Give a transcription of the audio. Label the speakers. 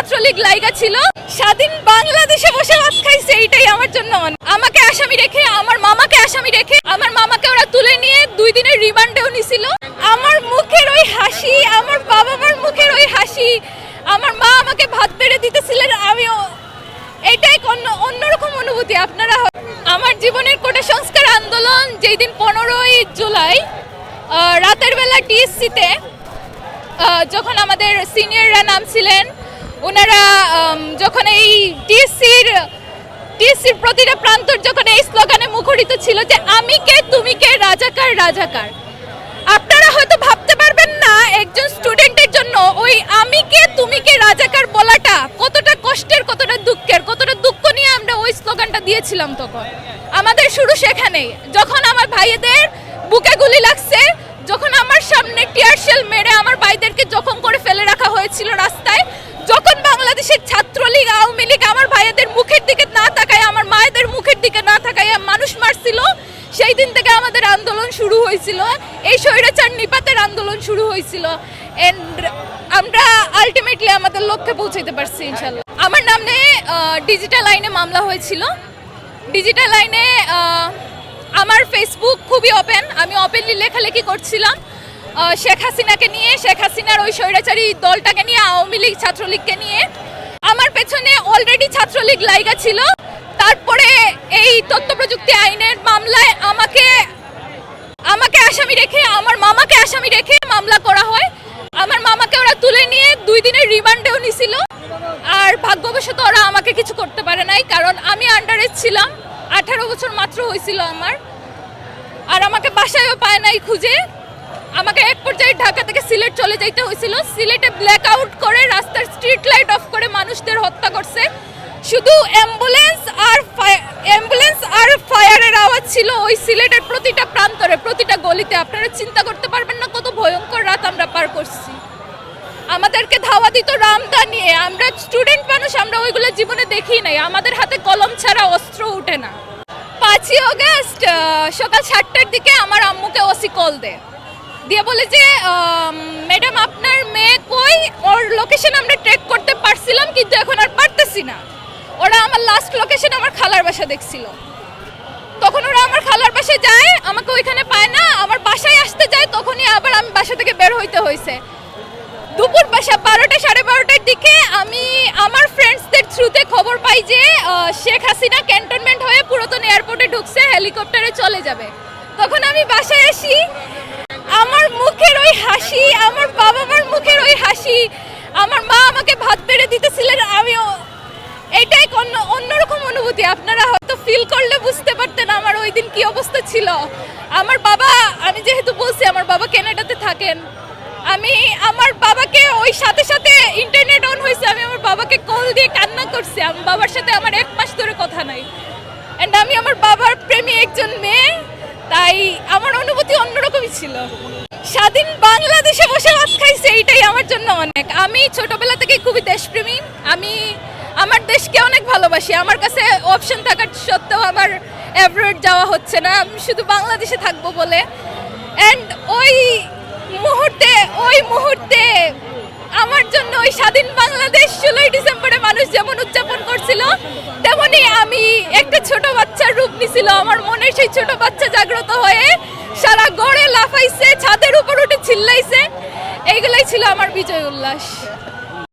Speaker 1: ছাত্রলীগ লাইগা ছিল, স্বাধীন বাংলাদেশে বসে ভাত খাইছে, এইটাই আমার জন্য। আমাকে আসামি রেখে, আমার মামাকে আসামি রেখে, আমার মামাকে ওরা তুলে নিয়ে দুই দিনের রিমান্ডেও নিছিল আমার মুখের ওই হাসি, আমার বাবা মার মুখের ওই হাসি, আমার মা আমাকে ভাত বেড়ে দিতেছিলেন, আমিও এটাই অন্য, অন্যরকম অনুভূতি আপনারা আমার জীবনের কোটা সংস্কার আন্দোলন যেই দিন পনেরোই জুলাই রাতের বেলা টিএসসিতে যখন আমাদের সিনিয়ররা নামছিলেন ওনারা যখন এই টিএসসির টিএসসির প্রতিটা প্রান্তর যখন এই স্লোগানে মুখরিত ছিল যে, আমি কে, তুমি কে, রাজাকার রাজাকার। আপনারা হয়তো ভাবতে পারবেন না, একজন স্টুডেন্টের জন্য ওই আমি কে, তুমি কে, রাজাকার বলাটা কতটা কষ্টের, কতটা দুঃখের, কতটা দুঃখ নিয়ে আমরা ওই স্লোগানটা দিয়েছিলাম তখন। আমাদের শুরু সেখানেই। যখন আমার ভাইয়েদের বুকে গুলি লাগছে, যখন আমার সামনে টিয়ার মেরে আমার ভাইদেরকে জখম করে ফেলে রাখা হয়েছিল রাস্তায় যখন বাংলাদেশের ছাত্রলীগ আওয়ামী লীগ আমার ভাইয়েদের মুখের দিকে না তাকায়, আমার মায়েদের মুখের দিকে না তাকায় মানুষ মারছিল। সেই দিন থেকে আমাদের আন্দোলন শুরু হয়েছিল। এই স্বৈরাচার নিপাতের আন্দোলন শুরু হয়েছিল। এন্ড আমরা আলটিমেটলি আমাদের লক্ষ্যে পৌঁছাতে পারছি ইনশাল্লাহ আমার নামে ডিজিটাল আইনে মামলা হয়েছিল। ডিজিটাল আইনে আমার ফেসবুক খুবই ওপেন আমি ওপেনলি লেখালেখি করছিলাম। শেখ হাসিনাকে নিয়ে, শেখ হাসিনার ওই স্বৈরাচারী দলটাকে নিয়ে, আওয়ামী লীগ, ছাত্রলীগকে নিয়ে। পেছনে অলরেডি ছাত্রলীগ লাইগা ছিল। তারপরে এই তথ্য প্রযুক্তি আইনের মামলায় আমাকে আমাকে আসামি রেখে, আমার মামাকে আসামি রেখে মামলা করা হয়। আমার মামাকে ওরা তুলে নিয়ে দুই দিনের রিমান্ডেও নিছিল। আর ভাগ্যবশত ওরা আমাকে কিছু করতে পারে নাই, কারণ আমি আন্ডারেজ ছিলাম। আঠারো বছর মাত্র হয়েছিল আমার। আর আমাকে বাসায়ও পায় নাই খুঁজে। আমাকে এক পর্যায়ে ঢাকা থেকে সিলেট চলে যাইতে হয়েছিল। সিলেটে ব্ল্যাক আউট করে রাস্তার সিলেটের প্রতিটা প্রান্তরে, প্রতিটা গলিতে আপনারা চিন্তা করতে পারবেন না কত ভয়ঙ্কর রাত আমরা পার করছি। আমাদেরকে ধাওয়া দিত রামদা নিয়ে। আমরা স্টুডেন্ট মানুষ, আমরা ওইগুলো জীবনে দেখি নাই। আমাদের হাতে কলম ছাড়া অস্ত্র উঠে না। পাঁচই অগস্ট সকাল সাতটার দিকে আমার আম্মুকে ওসি কল দেয়। দিয়ে বলে যে ম্যাডাম, আপনার মেয়ে কই? ওর লোকেশন আমরা ট্রেক করতে পারছিলাম, কিন্তু এখন আর পারতেছি না। ওরা আমার লাস্ট লোকেশন আমার খালার বাসা দেখছিল তখন ওরা আমার খালার বাসায় যায় আমাকে ওইখানে পায় না আমার বাসায় আসতে যায় তখনই আবার আমি বাসা থেকে বের হইতে হয়েছে। দুপুর বাসা বারোটা, সাড়ে বারোটার দিকে আমি আমার ফ্রেন্ডসদের থ্রুতে খবর পাই যে শেখ হাসিনা ক্যান্টনমেন্ট হয়ে পুরাতন এয়ারপোর্টে ঢুকছে হেলিকপ্টারে চলে যাবে। তখন আমি বাসায় আসি। আমার মুখের ওই হাসি, আমার বাবা মার মুখের ওই হাসি, আমার মা আমাকে ভাত বেড়ে দিতেছিলেন, আমিও এটাই অন্য, অন্যরকম অনুভূতি। আপনারা হয়তো ফিল করলে বুঝতে পারতেন আমার ওই দিন কি অবস্থা ছিল। আমার বাবা, আমি যেহেতু বলছি, আমার বাবা কেনাডাতে থাকেন। আমি আমার বাবাকে ওই সাথে সাথে ইন্টারনেট অন হয়েছে, আমি আমার বাবাকে কল দিয়ে কান্না করছি। আমার বাবার সাথে আমার এক মাস ধরে কথা নাই। অ্যান্ড আমি আমার বাবার প্রেমী একজন মেয়ে, তাই আমার অনুভূতি অন্যরকমই ছিল। স্বাধীন বাংলাদেশে বসে ভাত খাইছে, এইটাই আমার জন্য অনেক। আমি ছোটবেলা থেকে খুবই দেশপ্রেমী। আমি, আমার দেশকে অনেক ভালোবাসি। আমার কাছে অপশন থাকার সত্ত্বেও আমার অ্যাব্রোড যাওয়া হচ্ছে না। আমি শুধু বাংলাদেশে থাকব বলে। অ্যান্ড ওই মুহূর্তে, ওই মুহূর্তে আমার জন্য ওই স্বাধীন বাংলাদেশ ষোলোই ডিসেম্বরে মানুষ যেমন উদযাপন করছিল, তেমনি আমি একটা ছোট বাচ্চার রূপ নিছিল। আমার মনে সেই ছোট বাচ্চা জাগ্রত হয়ে সারা গড়ে লাফাইছে, ছাদের উপর উঠে চিল্লাইছে এইগুলাই ছিল আমার বিজয় উল্লাস।